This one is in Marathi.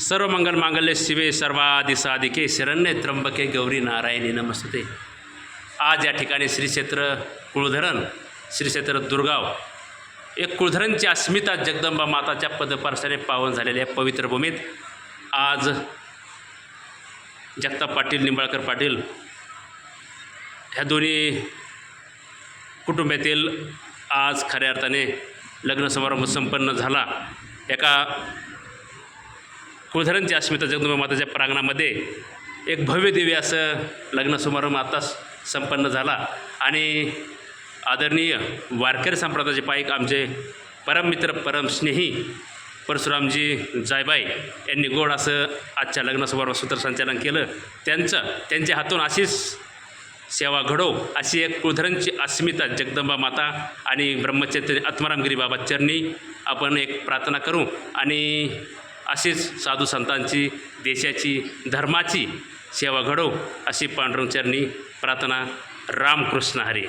सर्व मंगल मांगल्य शिवे सर्वादि साधिके शरण्य त्र्यंबके गौरी नारायणी नमस्ते. आज या ठिकाणी श्री क्षेत्र कुळधरण श्री क्षेत्र दुर्गाव एक कुळधरणची अस्मिता जगदंबा माताच्या पदपार्शाने पावन झालेल्या पवित्र भूमीत आज जगताप पाटील निंबाळकर पाटील ह्या दोन्ही कुटुंबातील आज खऱ्या अर्थाने लग्न समारंभ संपन्न झाला. एका कुळधरणची अस्मिता जगदंबा माताच्या प्रांगणामध्ये एक भव्य देवी असं लग्न समारंभ आताच संपन्न झाला. आणि आदरणीय वारकरी संप्रदायाचे पाईक आमचे परममित्र परमस्नेही परशुरामजी जायबाई यांनी गोड असं आजच्या लग्न समारंभ सूत्रसंचालन केलं. त्यांचं त्यांच्या हातून अशीच सेवा घडो अशी एक कुळधरणची अस्मिता जगदंबा माता आणि ब्रह्मचैत्र आत्मारामगिरी बाबा चरणी आपण एक प्रार्थना करू. आणि अशीच साधू संतांची देशाची धर्माची सेवा घडो अशी पांडुरंगचरणी प्रार्थना रामकृष्ण हरी.